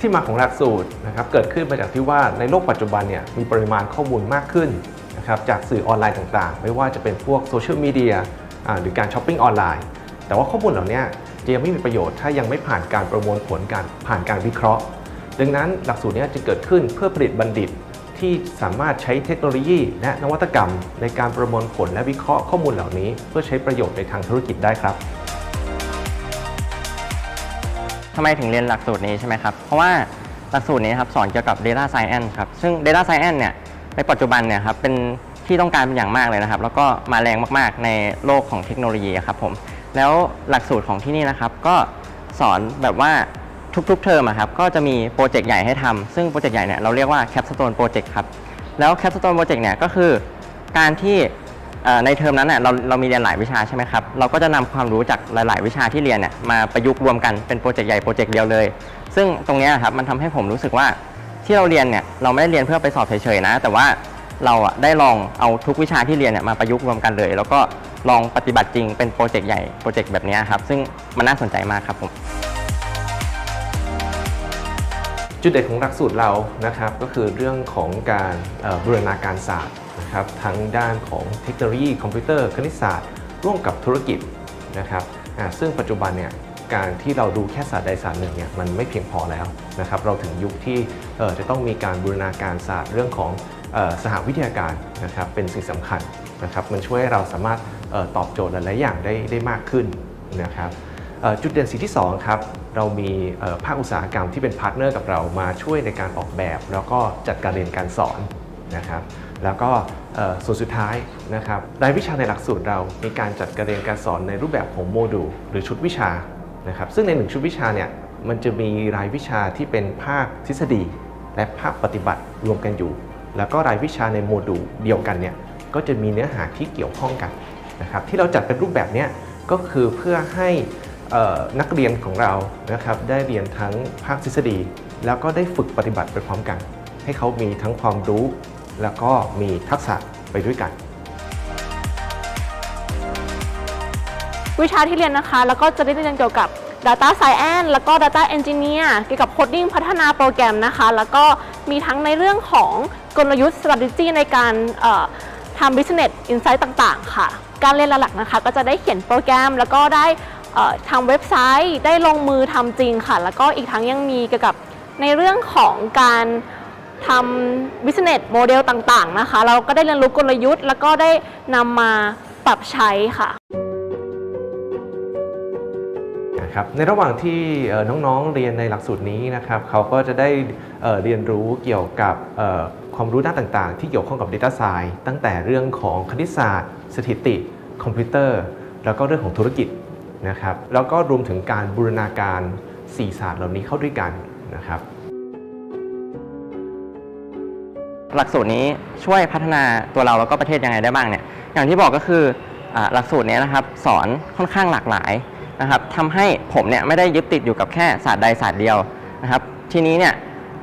ที่มาของหลักสูตรนะครับเกิดขึ้นมาจากที่ว่าในโลกปัจจุบันเนี่ยมีปริมาณข้อมูลมากขึ้นนะครับจากสื่อออนไลน์ต่างๆ ไม่ว่าจะเป็นพวกโซเชียลมีเดียหรือการช้อปปิ้งออนไลน์ แต่ว่าข้อมูลเหล่านี้จะยังไม่มีประโยชน์ถ้ายังไม่ผ่านการประมวลผลการผ่านการวิเคราะห์ ดังนั้นหลักสูตรนี้จะเกิดขึ้นเพื่อผลิตบัณฑิตที่สามารถใช้เทคโนโลยี และนวัตกรรม ในการประมวลผลและวิเคราะห์ข้อมูลเหล่านี้ เพื่อใช้ประโยชน์ในทางธุรกิจได้ครับำไมถึงเรียนหลักสูตรนี้ใช่ไหมครับ เพราะว่าหลักสูตรนี้ครับสอนเกี่ยวกับ Data Science ครับ ซึ่ง Data Science เนี่ยในปัจจุบันเนี่ยครับเป็นที่ต้องการเป็นอย่างมากเลยนะครับ แล้วก็มาแรงมากๆในโลกของเทคโนโลยีครับผม แล้วหลักสูตรของที่นี่นะครับ ก็สอนแบบว่าทุกๆเทอมครับก็จะมีโปรเจกต์ใหญ่ให้ทำซึ่งโปรเจกต์ใหญ่เนี่ยเราเรียกว่า Capstone Project ครับ แล้ว Capstone Project เนี่ยก็คือการที่ ในเทอมนั้นเน่ยเราเรามีเรียนหลายวิชาใช่ไหมครับ เราก็จะนำความรู้จากหลาย ๆ วิชาที่เรียนเนี่ยมาประยุกต์รวมกันเป็นโปรเจกต์ใหญ่โปรเจกต์เดียวเลย ซึ่งตรงนี้ครับมันทำให้ผมรู้สึกว่าที่เราเรียนเนี่ยเราไม่ได้เรียนเพื่อไปสอบเฉย ๆ นะ แต่ว่าเราอะได้ลองเอาทุกวิชาที่เรียนเนี่ยมาประยุกต์รวมกันเลย แล้วก็ลองปฏิบัติจริงเป็นโปรเจกต์ใหญ่โปรเจกต์แบบนี้ครับซึ่งมันน่าสนใจมากครับผมจุดเด่นของหลักสูตรเรานะครับก็คือเรื่องของการบูรณาการศาสตร์ นะครับทั้งด้านของเทคโนโลยีคอมพิวเตอร์คณิตศาสตร์ ร่วมกับธุรกิจนะครับซึ่งปัจจุบันเนี่ยการที่เราดูแค่ศาสตร์ใดศาสตร์หนึ่งเนี่ยมันไม่เพียงพอแล้วนะครับเราถึงยุคที่จะต้องมีการบูรณาการศาสตร์เรื่องของสหวิทยาการนะครับเป็นสิ่งสำคัญนะครับมันช่วยให้เราสามารถตอบโจทย์หลาย ๆ อย่างได้ได้มากขึ้นนะครับจุดเด่นสีที่2ครับเรามีภาคอุตสาหกรรมที่เป็นพาร์ทเนอร์กับเรามาช่วยในการออกแบบ แล้วก็จัดการเรียนการสอนนะครับ แล้วก็ส่วนสุดท้ายนะครับรายวิชาในหลักสูตรเรา มีการจัดการเรียนการสอนในรูปแบบของโมดูลหรือชุดวิชานะครับซึ่งในหนึ่งชุดวิชาเนี่ยมันจะมีรายวิชาที่เป็นภาคทฤษฎี และภาคปฏิบัติรวมกันอยู่ แล้วก็รายวิชาในโมดูลเดียวกันเนี่ยก็จะมีเนื้อหาที่เกี่ยวข้องกันนะครับที่เราจัดเป็นรูปแบบเนี้ยก็คือเพื่อให้นักเรียนของเรานะครับได้เรียนทั้งภาคทฤษฎี แล้วก็ได้ฝึกปฏิบัติไปพร้อมกัน ให้เขามีทั้งความรู้ แล้วก็มีทักษะไปด้วยกัน วิชาที่เรียนนะคะ แล้วก็จะได้เรียนเกี่ยวกับ Data Science แล้วก็ Data Engineer เกี่ยวกับ Coding พัฒนาโปรแกรมนะคะ แล้วก็มีทั้งในเรื่องของกลยุทธ์ strategy ในการทำ business insight ต่าง ๆ ค่ะ การเรียนหลักๆนะคะ ก็จะได้เขียนโปรแกรม แล้วก็ได้ทำเว็บไซต์ ได้ลงมือทำจริงค่ะ แล้วก็อีกทั้งยังมีเกี่ยวกับในเรื่องของการ ทำ business model ต่างๆนะคะ เราก็ได้เรียนรู้กลยุทธ์ แล้วก็ได้นำมาปรับใช้ค่ะนะครับในระหว่างที่น้องๆเรียนในหลักสูตรนี้นะครับเขาก็จะได้เรียนรู้เกี่ยวกับความรู้ด้านต่างๆ ที่เกี่ยวข้องกับ Data Science ตั้งแต่เรื่องของคณิตศาสตร์ สถิติ คอมพิวเตอร์ แล้วก็เรื่องของธุรกิจนะครับแล้วก็รวมถึงการบูรณาการ4ศาสตร์เหล่านี้เข้าด้วยกันนะครับ หลักสูตรนี้ช่วยพัฒนาตัวเราแล้วก็ประเทศยังไงได้บ้างเนี่ยอย่างที่บอกก็คือหลักสูตรนี้นะครับสอนค่อนข้างหลากหลายนะครับทำให้ผมเนี่ยไม่ได้ยึดติดอยู่กับแค่ศาสตร์ใดศาสตร์เดียวนะครับทีนี้เนี่ย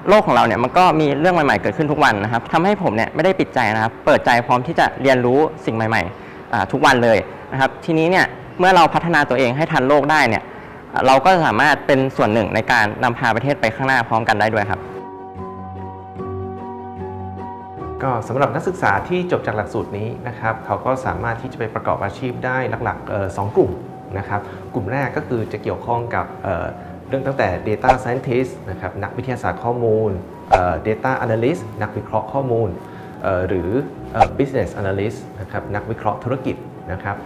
โลกของเราเนี่ยมันก็มีเรื่องใหม่ๆเกิดขึ้นทุกวันนะครับทำให้ผมเนี่ยไม่ได้ปิดใจนะครับ เปิดใจพร้อมที่จะเรียนรู้สิ่งใหม่ๆทุกวันเลยนะครับทีนี้เนี่ยเมื่อเราพัฒนาตัวเองให้ทันโลกได้เนี่ยเราก็สามารถเป็นส่วนหนึ่งในการนำพาประเทศไปข้างหน้าพร้อมกันได้ด้วยครับ ก็สำหรับนักศึกษาที่จบจากหลักสูตรนี้นะครับเขาก็สามารถที่จะไปประกอบอาชีพได้หลักๆสองกลุ่มนะครับกลุ่มแรกก็คือจะเกี่ยวข้องกับเรื่องตั้งแต่ Data Scientist นะครับนักวิทยาศาสตร์ข้อมูล Data Analyst นักวิเคราะห์ข้อมูล หรือ Business Analyst นะครับนักวิเคราะห์ธุรกิจนะครับ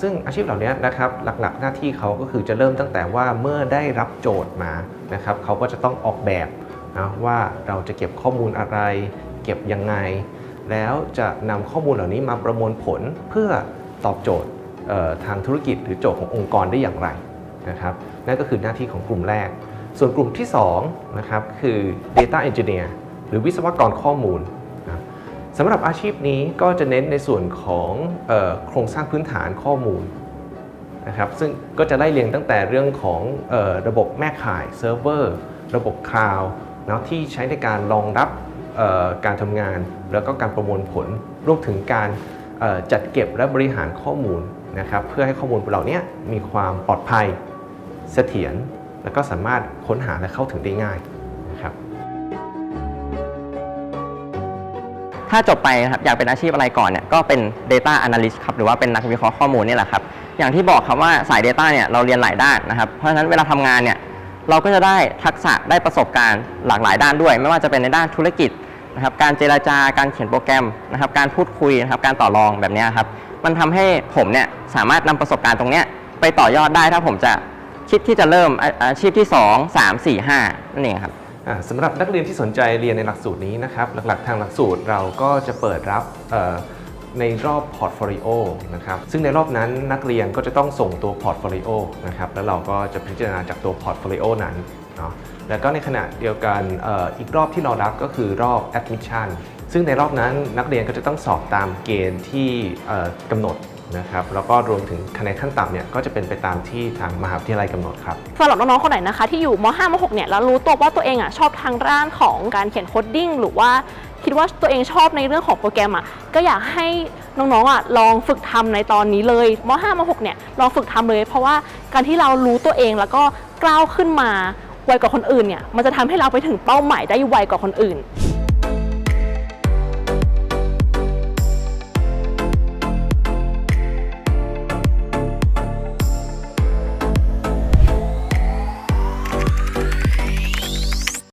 ซึ่งอาชีพเหล่านี้นะครับหลักๆ หน้าที่เขาก็คือจะเริ่มตั้งแต่ว่าเมื่อได้รับโจทย์มานะครับเขาก็จะต้องออกแบบนะว่าเราจะเก็บข้อมูลอะไร เก็บยังไง แล้วจะนำข้อมูลเหล่านี้มาประมวลผลเพื่อตอบโจทย์ทางธุรกิจหรือโจทย์ขององค์กรได้อย่างไรนะครับนั่นก็คือหน้าที่ของกลุ่มแรก ส่วนกลุ่มที่2นะครับคือ Data Engineer หรือวิศวกรข้อมูลนะสำหรับอาชีพนี้ก็จะเน้นในส่วนของออโครงสร้างพื้นฐานข้อมูลนะครับซึ่งก็จะไล่เรียงตั้งแต่เรื่องของออระบบแม่ข่ายเซิร์ฟเวอร์ ระบบคลาวด์นะที่ใช้ในการรองรับ การทำงาน แล้วก็การประมวลผลรวมถึงการจัดเก็บและบริหารข้อมูลนะครับเพื่อให้ข้อมูลเหล่านี้มีความปลอดภัยเสถียรแล้วก็สามารถค้นหาและเข้าถึงได้ง่ายนะครับถ้าจบไปครับอยากเป็นอาชีพอะไรก่อนเนี่ยก็เป็น Data Analyst ครับหรือว่าเป็นนักวิเคราะห์ข้อมูลนี่แหละครับอย่างที่บอกครับว่าสาย Data เนี่ยเราเรียนหลายด้านนะครับเพราะฉะนั้นเวลาทำงานเนี่ยเราก็จะได้ทักษะได้ประสบการณ์หลากหลายด้านด้วย ไม่ว่าจะเป็นในด้านธุรกิจ นะครับการเจราจาการเขียนโปรแกรมนะครับการพูดคุยนะครับการต่อรองแบบนี้ครับมันทำให้ผมเนี่ยสามารถนำประสบการณ์ตรงเนี้ยไปต่อยอดได้ถ้าผมจะคิดที่จะเริ่มอาอาชีพที่ 2 3 4 5นั่นเองครับสำหรับนักเรียนที่สนใจเรียนในหลักสูตรนี้นะครับหลักๆทางหลักสูตรเราก็จะเปิดรับในรอบพอร์ตโฟลิโอนะครับซึ่งในรอบนั้นนักเรียนก็จะต้องส่งตัวพอร์ตโฟลิโอนะครับแล้วเราก็จะพิจารณาจากตัวพอร์ตโฟลิโอนั้นเนาะ แล้วก็ในขณะเดียวกันอออีกรอบที่เรารับก็คือรอบ admission ซึ่งในรอบนั้นนักเรียนก็จะต้องสอบตามเกณฑ์ที่กำหนดนะครับแล้วก็รวมถึงคะแนนขั้นต่ำเนี่ยก็จะเป็นไปตามที่ทางมหาวิทยาลัยกำหนดครับสำหรับน้องๆคนไหนนะคะ ที่อยู่ม .5 ม .6 เนี่ยแล้วรู้ตัวว่าตัวเองอะชอบทางด้านของการเขียนโคดดิ้งหรือว่าคิดว่าตัวเองชอบในเรื่องของโปรแกรมอะก็อยากให้น้องๆอะลองฝึกทำในตอนนี้เลยม .5 ม .6 เนี่ยลองฝึกทำเลย เพราะว่าการที่เรารู้ตัวเองแล้วก็กล้าวขึ้นมา ไวกว่าคนอื่นเนี่ยมันจะทำให้เราไปถึงเป้าหมายได้ไวกว่าคนอื่น